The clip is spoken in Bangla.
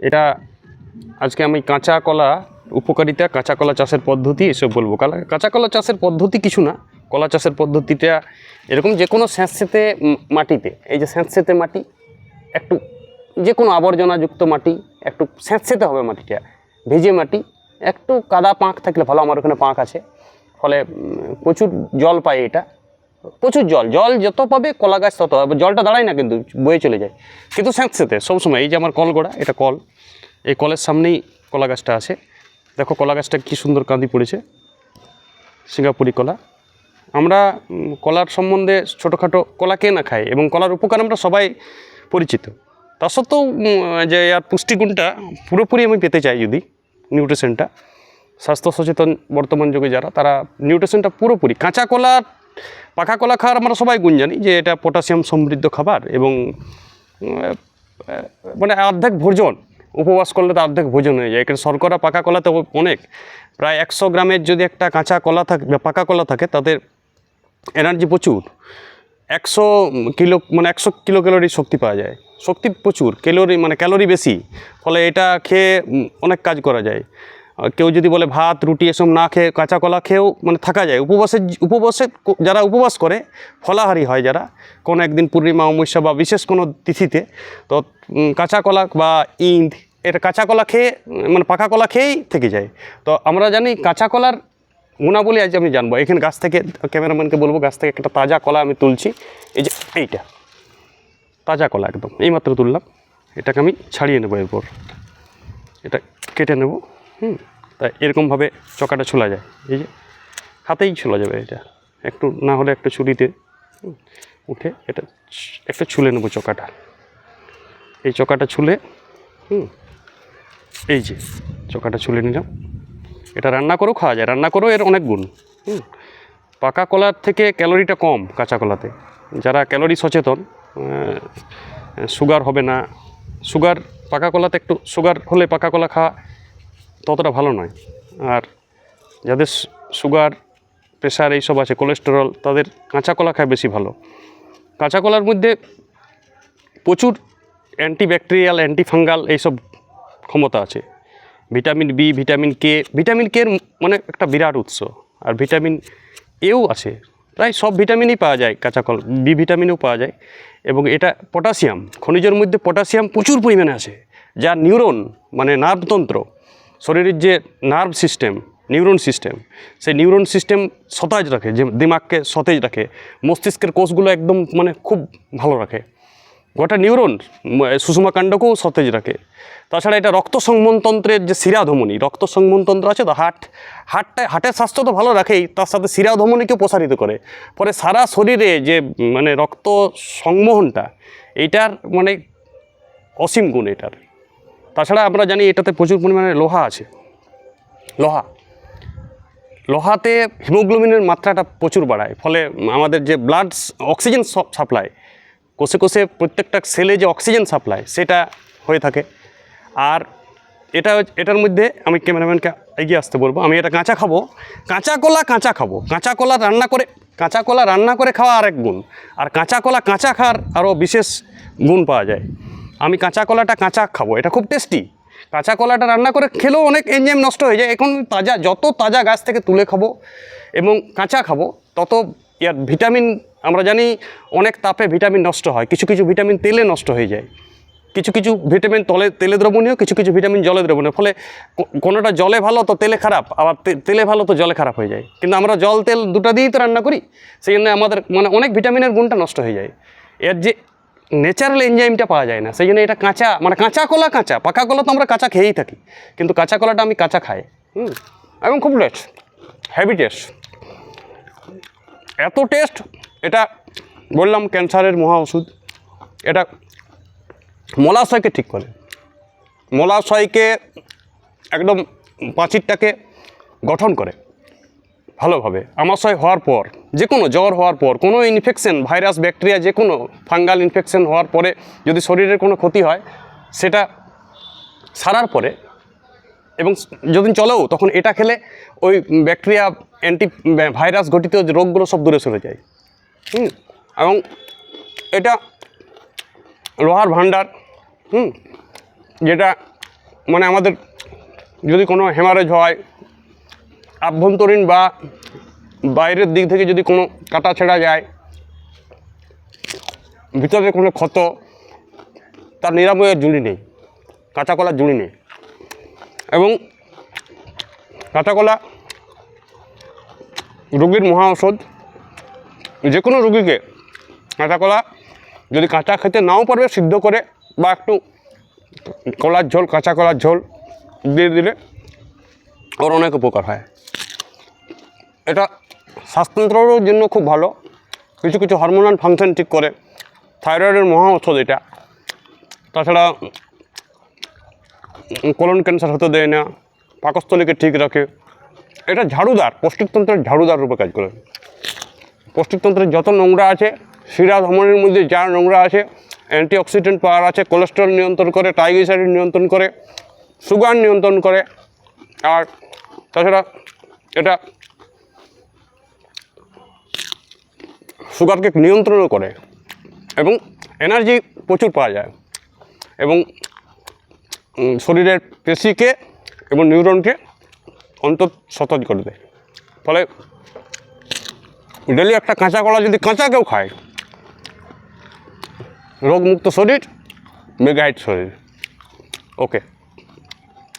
এটা আজকে আমি কাঁচা কলা উপকারিতা কাঁচা কলা চাষের পদ্ধতি এসব বলব। কাঁচা কলা চাষের পদ্ধতি কিছু না। কলা চাষের পদ্ধতিটা এরকম যে কোনো স্যাঁতস্যাঁতে উম, মাটিতে এই যে স্যাঁতস্যাঁতে মাটি একটু যে কোনো আবর্জনাযুক্ত মাটি একটু স্যাঁতস্যাঁতে হবে মাটিটা ভেজে মাটি একটু কাদা পাঁক থাকলে ভালো আমার ওখানে পাঁক আছে ফলে প্রচুর জল পায় এটা। প্রচুর জল জল যত পাবে কলা গাছ তত জলটা দাঁড়ায় না কিন্তু, বয়ে চলে যায়। কিন্তু স্যাঁতস্যাঁতে সবসময় এই যে আমার কল গোড়া এটা কল, এই কলের সামনেই কলা গাছটা আছে। দেখো কলা গাছটা কী সুন্দর কাঁদি পড়েছে। সিঙ্গাপুরি কলা। আমরা কলার সম্বন্ধে ছোটোখাটো কলা কে না খাই এবং কলার উপকার আমরা সবাই পরিচিত। তা সত্ত্বেও যে আর পুষ্টিগুণটা পুরোপুরি আমি পেতে চাই যদি নিউট্রিশনটা। স্বাস্থ্য সচেতন বর্তমান যুগে যারা, তারা নিউট্রিশনটা পুরোপুরি, কাঁচা কলা পাকা কলা খাওয়ার আমরা সবাই গুণ জানি যে এটা পটাশিয়াম সমৃদ্ধ খাবার এবং মানে অর্ধেক ভোজন, উপবাস করলে তো অর্ধেক ভোজন হয়ে যায়। এখানে শর্করা পাকা কলা তো অনেক। প্রায় একশো গ্রামের যদি একটা কাঁচা কলা থাকে পাকা কলা থাকে, তাদের এনার্জি প্রচুর। একশো কিলো মানে একশো কিলো ক্যালোরি শক্তি পাওয়া যায়। শক্তি প্রচুর, ক্যালোরি মানে ক্যালোরি বেশি। ফলে এটা খেয়ে অনেক কাজ করা যায়। কেউ যদি বলে ভাত, রুটি এসব না খেয়ে কাঁচা কলা খেয়েও মানে থাকা যায়। উপবাসে উপবাসে যারা উপবাস করে, ফলাহারি হয় যারা, কোনো একদিন পূর্ণিমা, অমাবস্যা বা বিশেষ কোনো তিথিতে, তো কাঁচা কলা বা ইঁদ, এটা কাঁচা কলা খেয়ে মানে পাকা কলা খেয়েই থেকে যায়। তো আমরা জানি কাঁচা কলার গুণাবলী আজ আমি জানব। এখানে গাছ থেকে, ক্যামেরাম্যানকে বলব, গাছ থেকে একটা তাজা কলা আমি তুলছি। এই যে এইটা, তাজা কলা একদম, এইমাত্র তুললাম। এটাকে আমি ছাড়িয়ে নেব এরপর। এটা কেটে নেব, হুম। তা এরকমভাবে চকাটা ছোলা যায়। এই যে হাতেই ছোলা যাবে এটা। একটু না হলে একটু ছুরিতে উঠে এটা একটু ছুলে নেব চকাটা। এই চকাটা ছুলে, হুম, এই যে চকাটা ছুলে নিলাম। এটা রান্না করেও খাওয়া যায়, রান্না করেও এর অনেক গুণ, হুম। পাকা কলার থেকে ক্যালোরিটা কম কাঁচা কলাতে। যারা ক্যালোরি সচেতন সুগার হবে না, সুগার পাকা কলাতে একটু সুগার হলে পাকা কলা খাওয়া ততটা ভালো নয়। আর যাদের সুগার, প্রেশার এইসব আছে, কোলেস্টেরল, তাদের কাঁচা কলা খায় বেশি ভালো। কাঁচা কলার মধ্যে প্রচুর অ্যান্টিব্যাকটেরিয়াল, অ্যান্টিফাঙ্গাল এইসব ক্ষমতা আছে। Vitamin B, vitamin K vitamin K মানে একটা বিরাট উৎস। আর ভিটামিন এও আছে। প্রায় সব ভিটামিনই পাওয়া যায় কাঁচা কল বি ভিটামিনও পাওয়া যায়। এবং এটা পটাশিয়াম, খনিজের মধ্যে পটাশিয়াম প্রচুর পরিমাণে আছে। যা নিউরন মানে নার্ভতন্ত্র শরীরের যে নার্ভ সিস্টেম, নিউরন সিস্টেম, সেই নিউরন সিস্টেম সতেজ রাখে, যে দিমাগকে সতেজ রাখে, মস্তিষ্কের কোষগুলো একদম মানে খুব ভালো রাখে। গোটা নিউরন সুষমা কাণ্ডকেও সতেজ রাখে। তাছাড়া এটা রক্ত সংবহনতন্ত্রের যে শিরাধমনী, রক্ত সংবহনতন্ত্র আছে তো হার্ট হার্টটা হার্টের স্বাস্থ্য তো ভালো রাখেই, তার সাথে শিরাধমনীকেও প্রসারিত করে। পরে সারা শরীরে যে মানে রক্ত সংবহনটা এইটার মানে অসীম গুণ এটার। তাছাড়া আমরা জানি এটাতে প্রচুর পরিমাণে লোহা আছে। লোহা। লোহাতে হিমোগ্লোবিনের মাত্রাটা প্রচুর বাড়ায়। ফলে আমাদের যে ব্লাড অক্সিজেন সাপ্লাই কোষে কোষে প্রত্যেকটা সেলে যে অক্সিজেন সাপ্লাই সেটা হয়ে থাকে। আর এটা এটার মধ্যে আমি ক্যামেরাম্যানকে এগিয়ে আসতে বলব। আমি এটা কাঁচা খাব। কাঁচা কলা কাঁচা খাব। কাঁচা কলা রান্না করে কাঁচা কলা রান্না করে খাওয়া আরেক গুণ। আর কাঁচা কলা কাঁচা খাওয়ার আরও বিশেষ গুণ পাওয়া যায়। আমি কাঁচা কলাটা কাঁচা খাব, এটা খুব টেস্টি কাঁচা কলাটা রান্না করে খেলেও অনেক এনজাইম নষ্ট হয়ে যায়। এখন তাজা, যত তাজা গাছ থেকে তুলে খাব এবং কাঁচা খাব, তত ইয়ার ভিটামিন আমরা জানি অনেক তাপে ভিটামিন নষ্ট হয়। কিছু কিছু ভিটামিন তেলে নষ্ট হয়ে যায়। কিছু কিছু ভিটামিন তলে, তেলে দ্রবণীয়, কিছু কিছু ভিটামিন জলে দ্রবণীয়। ফলে কোনোটা জলে ভালো, তো তেলে খারাপ। আবার তেলে ভালো, তো জলে খারাপ হয়ে যায়। কিন্তু আমরা জল, তেল দুটো দিয়েই তো রান্না করি। সেই জন্য আমাদের মানে অনেক ভিটামিনের গুণটা নষ্ট হয়ে যায়। এর যে ন্যাচারাল এনজাইমটা পাওয়া যায় না। সেই জন্য এটা কাঁচা মানে কাঁচা কলা কাঁচা, পাকা কলা তো আমরা কাঁচা খেয়েই থাকি। কিন্তু কাঁচা কলাটা আমি কাঁচা খাই, হুম, এবং খুব টেস্ট হেভি টেস্ট এত টেস্ট এটা বললাম ক্যান্সারের মহা ওষুধ। এটা মলাশয়কে ঠিক করে। মলাশয়কে একদম পাঁচিরটাকে গঠন করে। ভালোভাবে আমাশয় হওয়ার পর যে কোনো জ্বর হওয়ার পর, কোনো ইনফেকশন ভাইরাস ব্যাকটেরিয়া যে কোনো ফাঙ্গাল ইনফেকশন হওয়ার পরে যদি শরীরের কোনো ক্ষতি হয়, সেটা সারার পরে এবং যদি চলেও, তখন এটা খেলে ওই ব্যাকটেরিয়া অ্যান্টি ভাইরাস ঘটিত রোগগুলো সব দূরে সরে যায়। হুম? এবং এটা লোহার ভাণ্ডার, হুম? যেটা মানে আমাদের যদি কোনো হেমারেজ হয় আভ্যন্তরীণ বা বাইরের দিক থেকে যদি কোনো কাটা ছেঁড়া যায়, ভিতরে কোনো ক্ষত, তার নিরাময়ের জুড়ি নেই, কাঁচা কলার জুড়ি নেই। এবং কাঁচা কলা রোগীর মহা ঔষধ, যে কোনো রুগীকে কাঁচা কলা যদি কাঁচা খেতে নাও পারবে, সিদ্ধ করে বা একটু কলার ঝোল, কাঁচা কলার ঝোল দিয়ে দিলে ওর অনেক উপকার হয়। এটা স্বাস্থ্যতন্ত্রের জন্য খুব ভালো। কিছু কিছু হরমোনাল ফাংশন ঠিক করে। থাইরয়েডের মহা ঔষধ এটা। তাছাড়া কোলন ক্যান্সার হতে দেয় না। পাকস্থলীকে ঠিক রাখে। এটা ঝাড়ুদার পৌষ্টিকতন্ত্রের ঝাড়ুদার রূপে কাজ করে। পৌষ্টিকতন্ত্রের যত নোংরা আছে শিরা ধমনের মধ্যে যা নোংরা আছে অ্যান্টিঅক্সিডেন্ট পাওয়ার আছে কোলেস্ট্রল নিয়ন্ত্রণ করে ট্রাইগ্লিসাইড নিয়ন্ত্রণ করে সুগার নিয়ন্ত্রণ করে। আর তাছাড়া এটা সুগারকে নিয়ন্ত্রণও করে এবং এনার্জি প্রচুর পাওয়া যায় এবং শরীরের পেশিকে এবং নিউরনকে অন্তর সতেজ করে দেয়। ফলে ডেলি একটা কাঁচা কলা যদি কাঁচা কেউ খায়, রোগমুক্ত শরীর মেগাহাইট শরীর। ওকে।